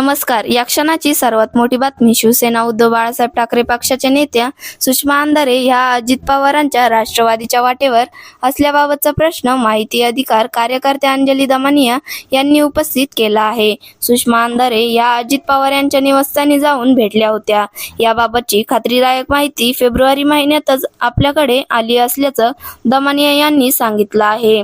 नमस्कार. या क्षणाची सर्वात मोठी बातमी शिवसेना उद्धव बाळासाहेब ठाकरे पक्षाच्या नेत्या सुषमा अंधारे ह्या अजित पवारांच्या राष्ट्रवादीच्या वाटेवर असल्याबाबतचा प्रश्न माहिती अधिकार कार्यकर्त्या अंजली दमानिया यांनी उपस्थित केला आहे. सुषमा अंधारे या अजित पवार यांच्या निवासस्थानी जाऊन भेटल्या होत्या. याबाबतची खात्रीदायक माहिती फेब्रुवारी महिन्यातच आपल्याकडे आली असल्याचं दमानिया यांनी सांगितलं आहे.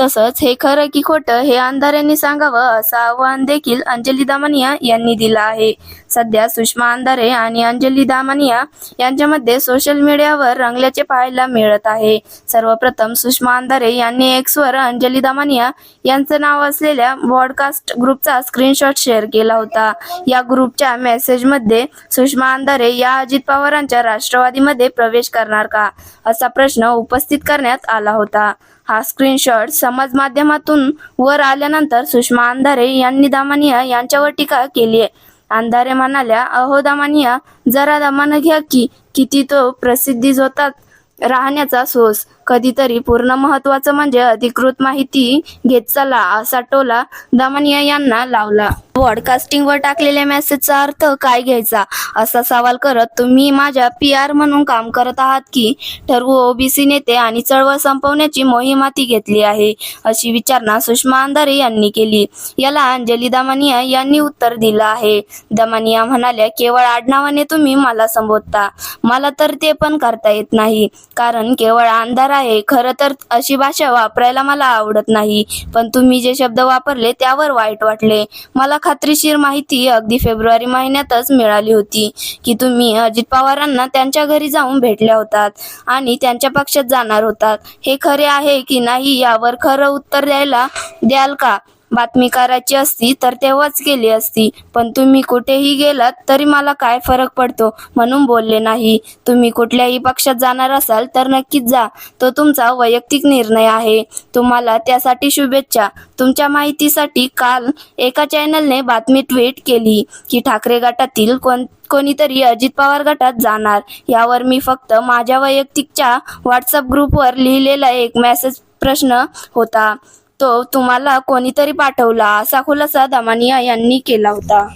तसंच हे खरं की खोटं हे अंधाऱ्यांनी सांगावं असं आव्हान देखील अंजली दामनिया यांनी दिलं आहे. सध्या सुषमा अंधारे आणि अंजली दामानिया यांच्यामध्ये सोशल मीडियावर रंगल्याचे पाहायला मिळत आहे. सर्वप्रथम सुषमा अंधारे यांनी एक्सवर अंजली दामानिया यांचं नाव असलेल्या ब्रॉडकास्ट ग्रुपचा स्क्रीनशॉट शेअर केला होता. या ग्रुपच्या मेसेजमध्ये सुषमा अंधारे या अजित पवारांच्या राष्ट्रवादीमध्ये प्रवेश करणार का? असा प्रश्न उपस्थित करण्यात आला होता. हा स्क्रीनशॉट समाज माध्यमातून वर आल्यानंतर सुषमा अंधारे यांनी दामानिया यांच्यावर टीका केली आहे. अंधारे म्हणाल्या अहो दामानिया जरा दामानं घ्या की किती तो प्रसिद्धी जोतात राहण्याचा सोस. कधीतरी पूर्ण महत्वाचं म्हणजे अधिकृत माहिती घेत चला असा टोला दामानिया यांना लावला. पॉडकास्टिंगवर टाकलेल्या मेसेजचा अर्थ काय घ्यायचा? असा सवाल करत तुम्ही माझ्या पी आर म्हणून काम करत आहात की ठरवू ओबीसी नेते आणि चळवळ संपवण्याची मोहीम हाती घेतली आहे अशी विचारणा सुषमा अंधारे यांनी केली. याला अंजली दमानिया यांनी उत्तर दिलं आहे. दमानिया म्हणाल्या केवळ आडनावाने तुम्ही मला संबोधता. मला तर ते पण करता येत नाही. कारण केवळ अंधारा आहे. खरं तर अशी भाषा वापरायला मला आवडत नाही. पण तुम्ही जे शब्द वापरले त्यावर वाईट वाटले. मला खात्रीशीर माहिती अगदी फेब्रुवारी महिन्यातच मिळाली होती की तुम्ही अजित पवारांना त्यांच्या घरी जाऊन भेटल्या होतात आणि त्यांच्या पक्षात जाणार होतात. हे खरे आहे की नाही यावर खरं उत्तर द्यायला द्याल का? बातमी करायची असती तर तेव्हाच केली असती. पण तुम्ही कुठेही गेलात तरी मला काय फरक पडतो म्हणून बोलले नाही. तुम्ही कुठल्याही पक्षात जाणार असाल तर नक्कीच जा. तो तुमचा वैयक्तिक निर्णय आहे. तुम्हाला त्यासाठी शुभेच्छा. तुमच्या माहितीसाठी काल एका चॅनलने बातमी ट्विट केली की ठाकरे गटातील कोण कोणीतरी अजित पवार गटात जाणार. यावर मी फक्त माझ्या वैयक्तिकच्या व्हॉट्सअप ग्रुपवर लिहिलेला एक मेसेज प्रश्न होता. तो तुम्हाला कोणीतरी पाठवला असा खुलासा दमानिया यांनी केला होता.